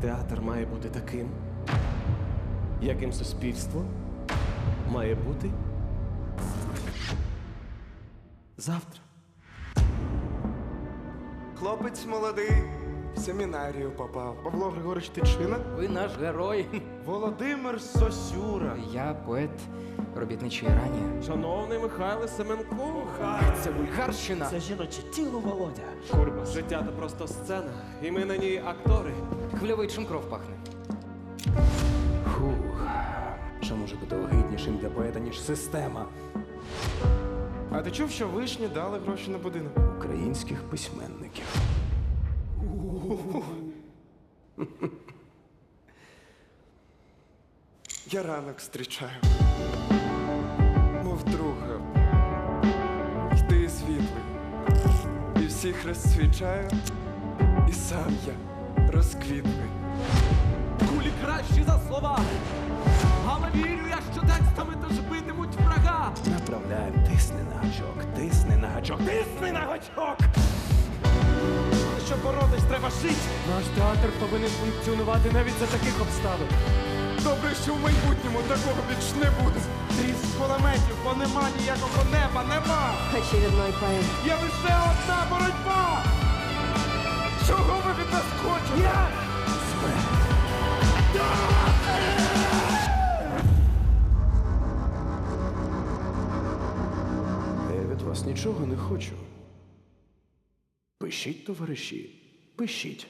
Театр має бути таким, яким суспільство має бути завтра. Хлопець молодий, в семінарію попав. Павло Григорович Тичина. Ви наш герой. Володимир Сосюра. Я поет робітничої рані. Шановний Михайло Семенко. Це вульгарщина. Це жіноче тіло Володя. Курба, життя то просто сцена, і ми на ній актори. Хвильовий чим кров пахне. Фух. Що може бути огиднішим для поета, ніж система А ти чув, що вишні дали гроші на будинок? українських письменників? Я ранок зустрічаю. Мов друга. Йти світлий. І всіх розсвічаю. І сам я розквітлий. Кулі кращі за слова. Але вірю я, що текстами тож битимуть врага. Направляємо, тисни на гачок, тисни на гачок, тисни на гачок! Щоб боротись, треба жити. Наш театр повинен функціонувати навіть за таких обставин. Добре, що в майбутньому такого більш не буде. Тріск кулеметів, бо нема ніякого неба, нема! Очередной поэт. Є лише одна боротьба! Чого ви від нас хочете? Я від вас нічого не хочу. Пишіть, товариші, пишіть.